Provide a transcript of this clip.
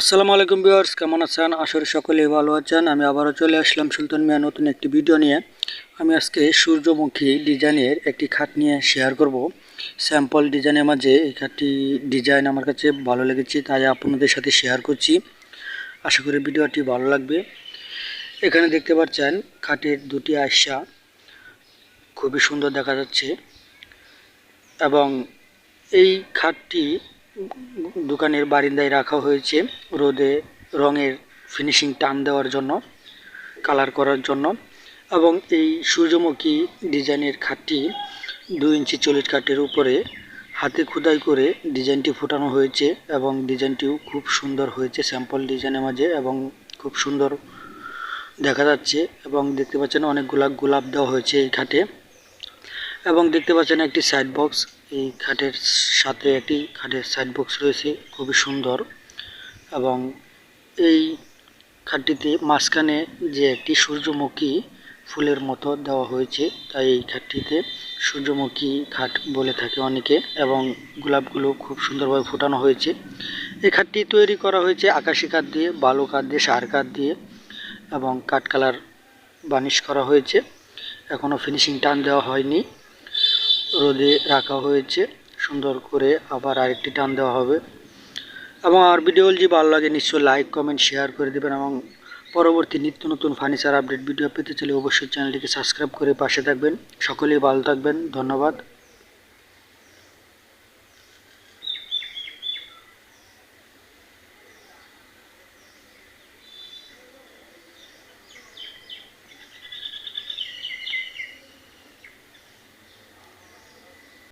আসসালামু আলাইকুম ভিউয়ার্স, কেমন আছেন? আসলে সকলেই ভালো আছেন। আমি আবারও চলে আসলাম সুলতান মিয়া নতুন একটি ভিডিও নিয়ে। আমি আজকে সূর্যমুখী ডিজাইনের একটি খাট নিয়ে শেয়ার করব। স্যাম্পল ডিজাইনের মাঝে এই খাটটি ডিজাইন আমার কাছে ভালো লেগেছে, তাই আপনাদের সাথে শেয়ার করছি। আশা করি ভিডিওটি ভালো লাগবে। এখানে দেখতে পাচ্ছেন খাটের দুটি আয়সা। খুবই সুন্দর দেখা যাচ্ছে। এবং এই খাটটি দোকানের বারিন্দায় রাখা হয়েছে রোদে রঙের ফিনিশিং টান দেওয়ার জন্য কালার করার জন্য এবং এই সূর্যমুখী ডিজাইনের খাটটি দুই ইঞ্চি চল্লিশ কাঠের উপরে হাতে খোদাই করে ডিজাইনটি ফোটানো হয়েছে এবং ডিজাইনটিও খুব সুন্দর হয়েছে স্যাম্পল ডিজাইনের মাঝে এবং খুব সুন্দর দেখা যাচ্ছে এবং দেখতে পাচ্ছেন অনেকগুলা গোলাপ দেওয়া হয়েছে এই খাটে এবং দেখতে পাচ্ছেন একটি সাইড বক্স এই খাটের সাথে একটি খাটের সাইড বক্স রয়েছে, খুবই সুন্দর। এবং এই খাটটিতে মাঝখানে যে একটি সূর্যমুখী ফুলের মতো দেওয়া হয়েছে, তাই এই খাটটিতে সূর্যমুখী খাট বলে থাকে অনেকে, এবং গোলাপগুলো খুব সুন্দরভাবে ফোটানো হয়েছে। এই খাটটি তৈরি করা হয়েছে আকাশি কাঠ দিয়ে, বালু কাঠ দিয়ে, সার কাঠ দিয়ে, এবং কাঠ কালার বানিশ করা হয়েছে। এখনও ফিনিশিং টান দেওয়া হয়নি। রোদে রাখা হয়েছে। সুন্দর করে আবার আরেকটি টান দেওয়া হবে। এবং আমার ভিডিও যদি ভালো লাগে নিশ্চয়ই লাইক কমেন্ট শেয়ার করে দেবেন এবং পরবর্তী নিত্য নতুন ফার্নিচার আপডেট ভিডিও পেতে চাইলে অবশ্যই চ্যানেলটিকে সাবস্ক্রাইব করে পাশে থাকবেন। সকলেই ভালো থাকবেন। ধন্যবাদ।